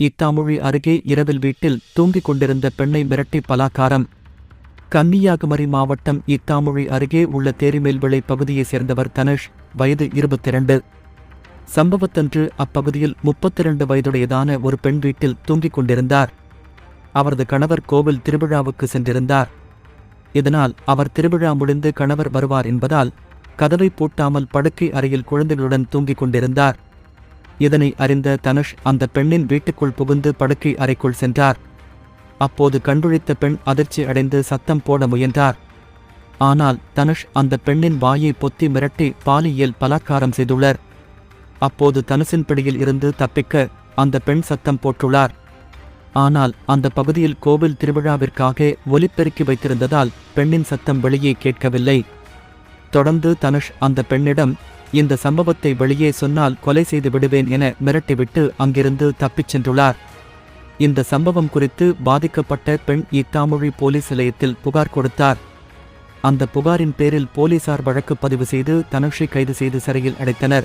இத்தாமொழி அருகே இரவில் வீட்டில் தூங்கிக் கொண்டிருந்த பெண்ணை மிரட்டி பலாக்காரம் கன்னியாகுமரி மாவட்டம் இத்தாமொழி அருகே உள்ள தேரிமேல்விளை பகுதியைச் சேர்ந்தவர் தனுஷ் வயது இருபத்திரண்டு. சம்பவத்தன்று அப்பகுதியில் முப்பத்திரண்டு வயதுடையதான ஒரு பெண் வீட்டில் தூங்கிக் கொண்டிருந்தார். அவரது கணவர் கோவில் திருவிழாவுக்கு சென்றிருந்தார். இதனால் அவர் திருவிழா முடிந்து கணவர் வருவார் என்பதால் கதவை பூட்டாமல் படுக்கை அறையில் குழந்தைகளுடன் தூங்கிக் கொண்டிருந்தார். இதனை அறிந்த தனுஷ் அந்த பெண்ணின் வீட்டுக்குள் புகுந்து படுக்கை அறைக்குள் சென்றார். அப்போது கண்டுழித்த பெண் அதிர்ச்சி அடைந்து சத்தம் போட முயன்றார். ஆனால் தனுஷ் அந்த பெண்ணின் வாயை பொத்தி மிரட்டி பாலியல் பலாத்காரம் செய்துள்ளார். அப்போது தனுஷின் பிடியில் இருந்து தப்பிக்க அந்த பெண் சத்தம் போட்டுள்ளார். ஆனால் அந்த பகுதியில் கோவில் திருவிழாவிற்காக ஒலிப்பெருக்கி வைத்திருந்ததால் பெண்ணின் சத்தம் வெளியே கேட்கவில்லை. தொடர்ந்து தனுஷ் அந்த பெண்ணிடம் இந்த சம்பவத்தை வெளியே சொன்னால் கொலை செய்து விடுவேன் என மிரட்டிவிட்டு அங்கிருந்து தப்பிச் சென்றுள்ளார். இந்த சம்பவம் குறித்து பாதிக்கப்பட்ட பெண் இத்தாமொழி போலீஸ் நிலையத்தில் புகார் கொடுத்தார். அந்த புகாரின் பேரில் போலீசார் வழக்கு பதிவு செய்து தனுஷை கைது செய்து சிறையில் அடைத்தனர்.